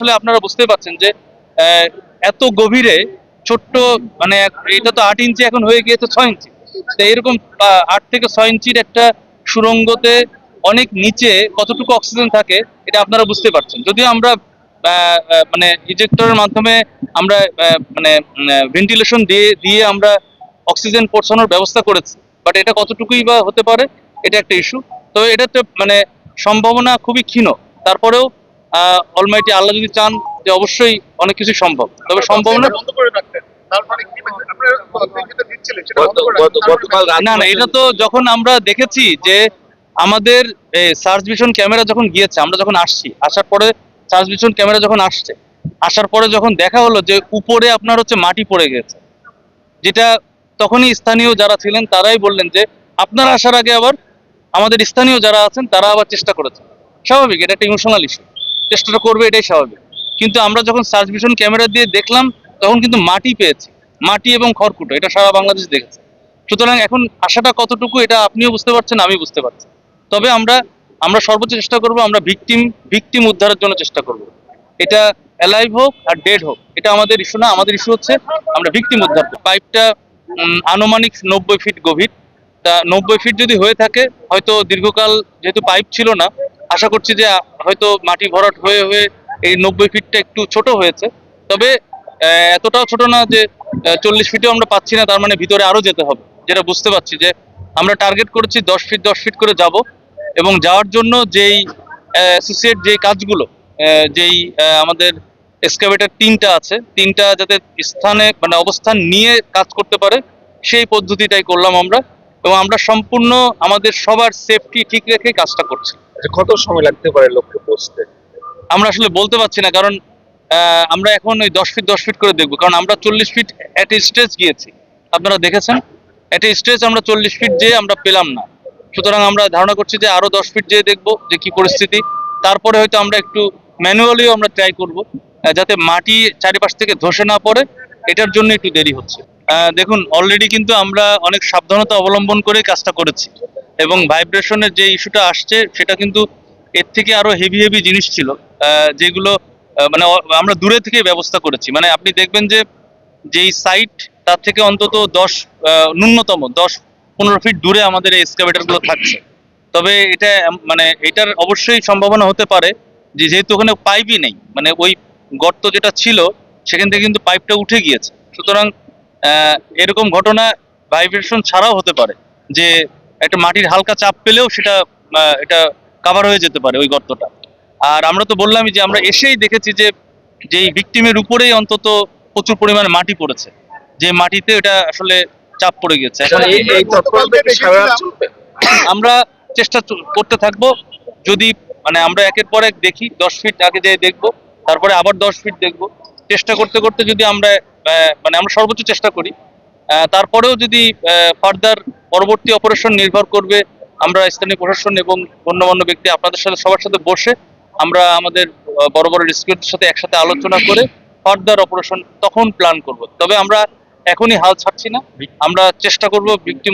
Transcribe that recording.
আসলে আপনারা বুঝতে পারছেন যে এত গভীরে ছোট্ট মানে এটা তো আট ইঞ্চি এখন হয়ে গিয়েছে ছয় ইঞ্চি। তো এরকম আট থেকে ছয় ইঞ্চির একটা সুরঙ্গতে অনেক নিচে কতটুকু অক্সিজেন থাকে, এটা আপনারা বুঝতে পারছেন। যদিও আমরা মানে ইজেক্টরের মাধ্যমে আমরা মানে ভেন্টিলেশন দিয়ে দিয়ে আমরা অক্সিজেন পৌঁছানোর ব্যবস্থা করেছি। বাট এটা কতটুকুই বা হতে পারে, এটা একটা ইস্যু। তো এটা তো মানে সম্ভাবনা খুবই ক্ষীণ। তারপরেও অলমাইটি আল্লাহ যদি চান যে অবশ্যই অনেক কিছু সম্ভব। তবে রাখতেন। গতকাল রাত না না এটা তো যখন আমরা দেখেছি যে আমাদের সার্চ ভিশন ক্যামেরা যখন গিয়েছে আমরা যখন আসছি আসার পরে সার্চ ভিশন ক্যামেরা যখন আসছে আসার পরে যখন দেখা হলো যে উপরে আপনার হচ্ছে মাটি পড়ে গেছে যেটা তখনই স্থানীয় যারা ছিলেন তারাই বললেন যে আপনারা আসার আগে আবার আমাদের স্থানীয় যারা আছেন তারা আবার চেষ্টা করেছেন স্বাভাবিক এটা একটা ইমোশনাল ইস্যু চেষ্টাটা করবে, এটাই স্বাভাবিক। কিন্তু আমরা যখন সার্চ ভিশন ক্যামেরা দিয়ে দেখলাম, তখন কিন্তু মাটি পেয়েছি। মাটি এবং খড়কুটো, এটা সারা বাংলাদেশ দেখেছে। সুতরাং এখন আশাটা কতটুকু, এটা আপনিও বুঝতে পারছেন আমি বুঝতে পারছি। তবে আমরা আমরা সর্বোচ্চ চেষ্টা করব, আমরা ভিকটিম ভিকটিম উদ্ধারের জন্য চেষ্টা করব। এটা অ্যালাইভ হোক আর ডেড হোক, এটা আমাদের ইস্যু না, আমাদের ইস্যু হচ্ছে আমরা ভিকটিম উদ্ধার। পাইপটা আনুমানিক নব্বই ফিট গভীর। তা নব্বই ফিট যদি হয়ে থাকে, হয়তো দীর্ঘকাল যেহেতু পাইপ ছিল না আশা করছি যে হয়তো মাটি ভরাট হয়ে হয়ে এই নব্বই ফিটটা একটু ছোট হয়েছে। তবে এতটাও ছোট না যে চল্লিশ ফিটেও আমরা পাচ্ছি না, তার মানে ভিতরে আরও যেতে হবে। যেটা বুঝতে পারছি যে, আমরা টার্গেট করেছি দশ ফিট দশ ফিট করে যাব এবং যাওয়ার জন্য যেই অ্যাসোসিয়েট যে কাজগুলো যেই আমাদের এক্সকাভেটার তিনটা আছে, তিনটা যাতে স্থানে মানে অবস্থান নিয়ে কাজ করতে পারে, সেই পদ্ধতিটাই করলাম আমরা। এবং আমরা সম্পূর্ণ আমাদের সবার সেফটি ঠিক রেখে কাজটা করছি। আচ্ছা, কত সময় লাগতে পারে লক্ষ্যে পৌঁছতে? আমরা আসলে বলতে পারছি না কারণ আমরা এখন ওই দশ ফিট দশ ফিট করে দেখব কারণ আমরা চল্লিশ ফিট এট স্টেজ গিয়েছি। আপনারা দেখেছেন? এট স্টেজ আমরা চল্লিশ ফিট যেয়ে আমরা পেলাম না। সুতরাং আমরা ধারণা করছি যে আরও দশ ফিট যেয়ে দেখব যে কি পরিস্থিতি। তারপরে হয়তো আমরা একটু ম্যানুয়ালিও আমরা ট্রাই করব যাতে মাটি চারিপাশ থেকে ধসে না পড়ে এটার জন্য একটু দেরি হচ্ছে। দেখুন অলরেডি কিন্তু আমরা অনেক সাবধানতা অবলম্বন করে কাজটা করেছি। এবং ভাইব্রেশনের যে ইস্যুটা আসছে, সেটা কিন্তু এর থেকে আরও হেভি হেভি জিনিস ছিল যেগুলো মানে আমরা দূরে থেকে ব্যবস্থা করেছি। মানে আপনি দেখবেন যে, যেই সাইট তার থেকে অন্তত দশ ন্যূনতম দশ, পনেরো ফিট দূরে আমাদের এই এক্সকাভেটারগুলো থাকছে। তবে এটা মানে এটার অবশ্যই সম্ভাবনা হতে পারে যে, যেহেতু ওখানে পাইপই নেই মানে ওই গর্ত যেটা ছিল, সেখান থেকে কিন্তু পাইপটা উঠে গিয়েছে। সুতরাং এরকম ঘটনা ভাইব্রেশন ছাড়াও হতে পারে যে একটা মাটির হালকা চাপ পেলেও সেটা এটা কাভার হয়ে যেতে পারে ওই গর্তটা। আর আমরা তো বললামই যে আমরা এসেই দেখেছি যে যেই ভিকটিমের উপরেই অন্তত প্রচুর পরিমাণে মাটি পড়েছে। যে মাটিতে এটা আসলে চাপ পড়ে গেছে চলবে? আমরা চেষ্টা করতে থাকব। যদি মানে আমরা একের পর এক দেখি দশ ফিট আগে যেয়ে দেখব তারপরে আবার দশ ফিট দেখব। চেষ্টা করতে করতে যদি আমরা মানে আমরা সর্বোচ্চ চেষ্টা করি তারপরেও যদি ফার্দার পরবর্তী অপারেশন নির্ভর করবে আমরা স্থানীয় প্রশাসন এবং গণ্যমান্য ব্যক্তি আপনাদের সাথে সবার সাথে বসে আমরা আমাদের বড় বড় ডিস্ট্রিক্টের সাথে একসাথে আলোচনা করে ফার্দার অপারেশন তখন প্ল্যান করব। তবে আমরা এখনই হাল ছাড়ছি না। আমরা চেষ্টা করব ভিকটিম